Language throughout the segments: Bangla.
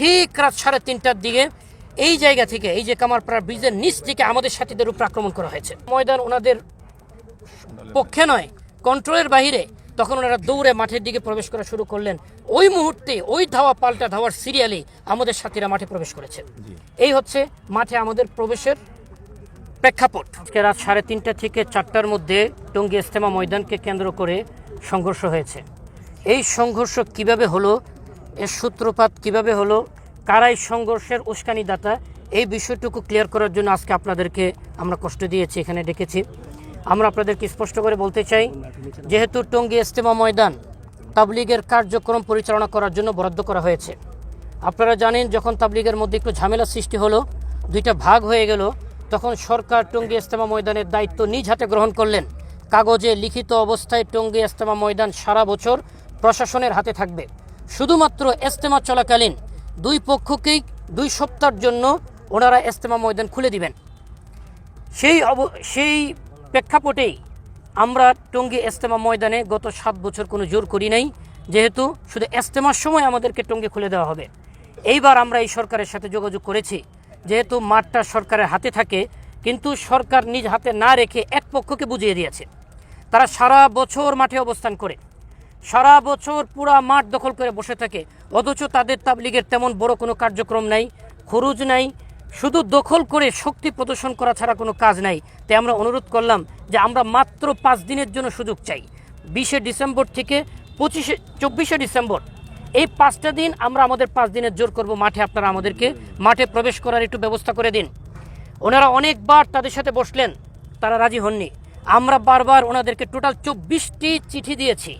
ঠিক রাত সাড়ে তিনটার দিকে এই জায়গা থেকে এই যে কামারপাড়া ব্রিজের নিচ থেকে আমাদের সাথীদের উপর আক্রমণ করা হয়েছে। ময়দান ওনাদের পক্ষে নয় কন্ট্রোলের বাহিরে। তখন ওনারা দৌড়ে মাঠের দিকে প্রবেশ করা শুরু করলেন। ওই মুহূর্তে ওই ধাওয়া পাল্টা ধাওয়ার সিরিয়ালে আমাদের সাথীরা মাঠে প্রবেশ করেছে। এই হচ্ছে মাঠে আমাদের প্রবেশের প্রেক্ষাপট। আজকে রাত সাড়ে তিনটা থেকে চারটার মধ্যে টঙ্গী ইস্তেমা ময়দানকে কেন্দ্র করে সংঘর্ষ হয়েছে। এই সংঘর্ষ কীভাবে হলো এর সূত্রপাত কীভাবে হলো কারাই সংঘর্ষের উস্কানিদাতা, এই বিষয়টুকু ক্লিয়ার করার জন্য আজকে আপনাদেরকে আমরা কষ্ট দিয়েছি, এখানে ডেকেছি। আমরা আপনাদেরকে স্পষ্ট করে বলতে চাই, যেহেতু টঙ্গী ইস্তেমা ময়দান তাবলিগের কার্যক্রম পরিচালনা করার জন্য বরাদ্দ করা হয়েছে। আপনারা জানেন, যখন তাবলিগের মধ্যে একটু ঝামেলা সৃষ্টি হলো, দুইটা ভাগ হয়ে গেল, তখন সরকার টঙ্গী ইস্তেমা ময়দানের দায়িত্ব নিজ হাতে গ্রহণ করলেন। কাগজে লিখিত অবস্থায় টঙ্গী ইস্তেমা ময়দান সারা বছর প্রশাসনের হাতে থাকবে। শুধুমাত্র এস্তেমা চলাকালীন দুই পক্ষকেই দুই সপ্তাহের জন্য ওনারা ইস্তেমা ময়দান খুলে দিবেন। সেই অব, সেই প্রেক্ষাপটেই আমরা টঙ্গী এস্তেমা ময়দানে গত সাত বছর কোনো জোর করি নাই, যেহেতু শুধু এস্তেমার সময় আমাদেরকে টঙ্গী খুলে দেওয়া হবে। এইবার আমরা এই সরকারের সাথে যোগাযোগ করেছি, যেহেতু মাঠটা সরকারের হাতে থাকে, কিন্তু সরকার নিজ হাতে না রেখে এক পক্ষকে বুঝিয়ে দিয়েছে। তারা সারা বছর মাঠে অবস্থান করে। সারা বছর পুরা মাঠ দখল করে বসে থাকে। অথচ তাদের তাবলিগের তেমন বড় কোনো কার্যক্রম নাই খরুজ নাই। শুধু দখল করে শক্তি প্রদর্শন করা ছাড়া কোনো কাজ নাই। তাই আমরা অনুরোধ করলাম যে আমরা মাত্র পাঁচ দিনের জন্য সুযোগ চাই। বিশে ডিসেম্বর থেকে পঁচিশে, চব্বিশে ডিসেম্বর। এই পাঁচটা দিন আমরা আমাদের পাঁচ দিনের জোর করব মাঠে আপনারা আমাদেরকে মাঠে প্রবেশ করার একটু ব্যবস্থা করে দিন। ওনারা অনেকবার তাদের সাথে বসলেন, তারা রাজি হননি। আমরা বারবার ওনাদেরকে টোটাল চব্বিশটি চিঠি দিয়েছি।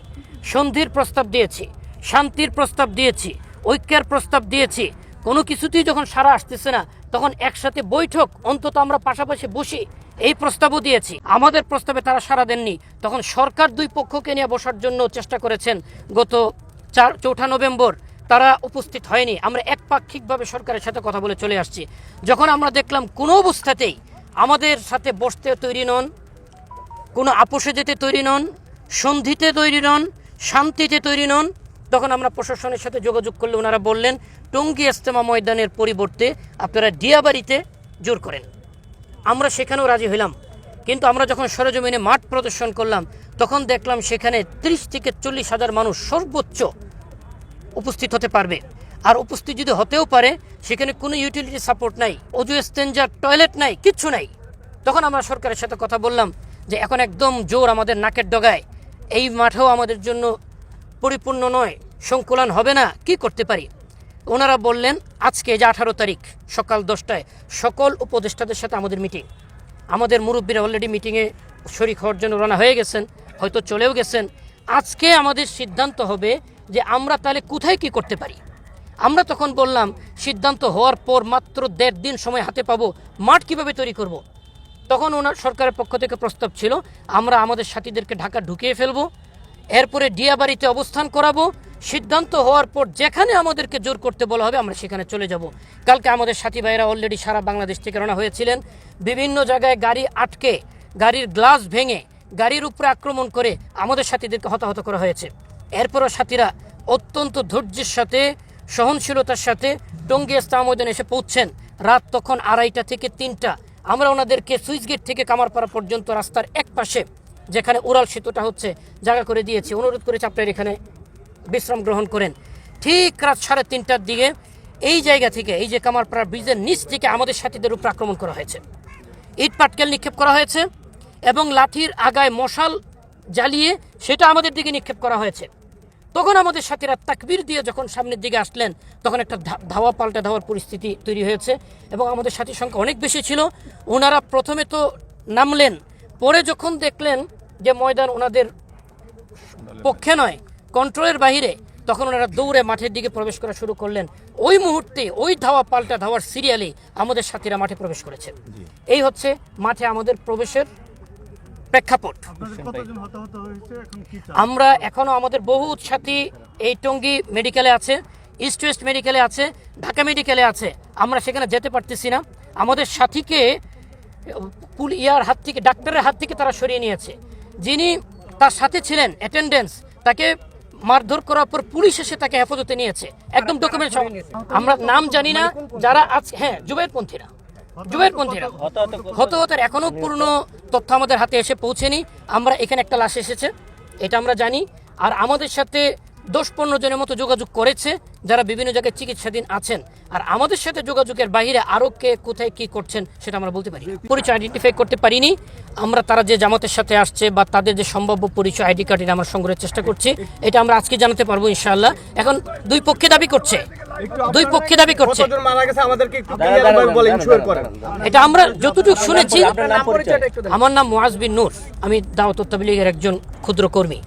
সন্ধির প্রস্তাব দিয়েছি, শান্তির প্রস্তাব দিয়েছি, ঐক্যের প্রস্তাব দিয়েছি। কোনো কিছুতেই যখন সারা আসতেছে না, তখন একসাথে বৈঠক, অন্তত আমরা পাশাপাশি বসি, এই প্রস্তাবও দিয়েছি। আমাদের প্রস্তাবে তারা সারা দেননি। তখন সরকার দুই পক্ষকে নিয়ে বসার জন্য চেষ্টা করেছেন। গত চার, চৌঠা নভেম্বর তারা উপস্থিত হয়নি। আমরা একপাক্ষিকভাবে সরকারের সাথে কথা বলে চলে আসছি। যখন আমরা দেখলাম কোনো অবস্থাতেই আমাদের সাথে বসতে তৈরি নন, কোনো আপোষে যেতে তৈরি নন, সন্ধিতে তৈরি নন শান্তিতে তৈরি নন। তখন আমরা প্রশাসনের সাথে যোগাযোগ করলে ওনারা বললেন, টঙ্গী ইস্তেমা ময়দানের পরিবর্তে আপনারা ডিয়াবাড়িতে জোর করেন। আমরা সেখানেও রাজি হইলাম। কিন্তু আমরা যখন সরজমিনে মাঠ প্রদর্শন করলাম, তখন দেখলাম সেখানে ত্রিশ থেকে চল্লিশ হাজার মানুষ সর্বোচ্চ উপস্থিত হতে পারবে। আর উপস্থিত যদি হতেও পারে, সেখানে কোনো ইউটিলিটি সাপোর্ট নাই, অজু স্টেঞ্জার টয়লেট নাই, কিচ্ছু নাই। তখন আমরা সরকারের সাথে কথা বললাম যে, এখন একদম জোর আমাদের নাকের ডগায়। এই মাঠেও আমাদের জন্য পরিপূর্ণ নয়, সংকুলন হবে না, কি করতে পারি? ওনারা বললেন, আজকে যে আঠারো তারিখ, সকাল দশটায় সকল উপদেষ্টাদের সাথে আমাদের মিটিং। আমাদের মুরব্বীরা অলরেডি মিটিংয়ে শরিক হওয়ার জন্য রওনা হয়ে গেছেন, হয়তো চলেও গেছেন। আজকে আমাদের সিদ্ধান্ত হবে যে আমরা তাহলে কোথায় কি করতে পারি? আমরা তখন বললাম, সিদ্ধান্ত হওয়ার পর মাত্র দেড় দিন সময় হাতে পাবো, মাঠ কীভাবে তৈরি করব। তখন ওনার সরকারের পক্ষ থেকে প্রস্তাব ছিল, আমরা আমাদের সাথীদেরকে ঢাকা ঢুকিয়ে ফেলব, এরপরে ডিয়াবাড়িতে অবস্থান করাবো, সিদ্ধান্ত হওয়ার পর যেখানে আমাদেরকে জোর করতে বলা হবে আমরা সেখানে চলে যাব। কালকে আমাদের সাথী ভাইয়েরা অলরেডি সারা বাংলাদেশ থেকে রওনা হয়েছিলেন। বিভিন্ন জায়গায় গাড়ি আটকে, গাড়ির গ্লাস ভেঙে, গাড়ির উপরে আক্রমণ করে আমাদের সাথীদেরকে হতাহত করা হয়েছে। এরপরও সাথীরা অত্যন্ত ধৈর্যের সাথে, সহনশীলতার সাথে টঙ্গী ইস্তাম ময়দানে এসে পৌঁছছেন রাত তখন আড়াইটা থেকে তিনটা। আমরা ওনাদেরকে সুইচ গেট থেকে কামারপাড়া পর্যন্ত রাস্তার এক পাশে, যেখানে উড়াল সেতুটা হচ্ছে, জায়গা করে দিয়েছি। অনুরোধ করেছি আপনার এখানে বিশ্রাম গ্রহণ করেন। ঠিক রাত সাড়ে তিনটার দিকে এই জায়গা থেকে, এই যে কামারপাড়া ব্রিজের নিচ থেকে আমাদের সাথীদের উপর আক্রমণ করা হয়েছে। ইট পাটকেল নিক্ষেপ করা হয়েছে এবং লাঠির আগায় মশাল জ্বালিয়ে সেটা আমাদের দিকে নিক্ষেপ করা হয়েছে। তখন আমাদের সাথীরা তাকবির দিয়ে যখন সামনের দিকে আসলেন তখন একটা ধাওয়া পাল্টা ধাওয়ার পরিস্থিতি তৈরি হয়েছে এবং আমাদের সাথীর সংখ্যা অনেক বেশি ছিল। ওনারা প্রথমে তো নামলেন পরে যখন দেখলেন যে ময়দান ওনাদের পক্ষে নয় কন্ট্রোলের বাহিরে তখন ওনারা দৌড়ে মাঠের দিকে প্রবেশ করা শুরু করলেন। ওই মুহূর্তে ওই ধাওয়া পাল্টা ধাওয়ার সিরিয়ালে আমাদের সাথীরা মাঠে প্রবেশ করেছে। এই হচ্ছে মাঠে আমাদের প্রবেশের প্রেক্ষাপট। আপনাদের কতজন হতাহত হয়েছে? এখন কি চান? আমরা এখনও আমাদের বহু সাথী এই টঙ্গী মেডিকেলে আছে ইস্ট ওয়েস্ট মেডিকেলে আছে ঢাকা মেডিকেলে আছে। আমরা সেখানে যেতে পারতেছি না। আমাদের সাথীকে পুল ইয়ার হাত থেকে ডাক্তারের হাত থেকে তারা সরিয়ে নিয়েছে। যিনি তার সাথে ছিলেন অ্যাটেন্ডেন্স তাকে মারধর করার পর পুলিশ এসে তাকে হেফাজতে নিয়েছে। একদম ডকুমেন্ট আমরা নাম জানি না যারা আজ হ্যাঁ জুবাইরপন্থীরা জুবাইরপন্থীরা হতাহতের এখনও পূর্ণ তথ্য আমাদের হাতে এসে পৌঁছেনি। আমরা এখানে একটা লাশ এসেছে এটা আমরা জানি। আর আমাদের সাথে দশ পনেরো জনের মতো যোগাযোগ করেছে যারা বিভিন্ন জায়গায় চিকিৎসাধীন আছেন। আর আমাদের সাথে যোগাযোগের বাইরে আরও কে কোথায় কি করছেন সেটা আমরা বলতে পারি পরিচয় আইডেন্টিফাই করতে পারিনি। আমরা তারা যে জামাতের সাথে আসছে বা তাদের যে সম্ভাব্য পরিচয় আইডি কার্ড এটা আমরা সংগ্রহের চেষ্টা করছি। এটা আমরা আজকে জানাতে পারব ইনশাআল্লাহ। এখন দুই পক্ষে দাবি করছে দুই পক্ষে দাবি করছে। এটা আমরা যতটুকু শুনেছি। আমার নাম মোয়াজ বিন নূর। আমি দাওয়াত তত্ত্বাবলীগের একজন ক্ষুদ্র কর্মী।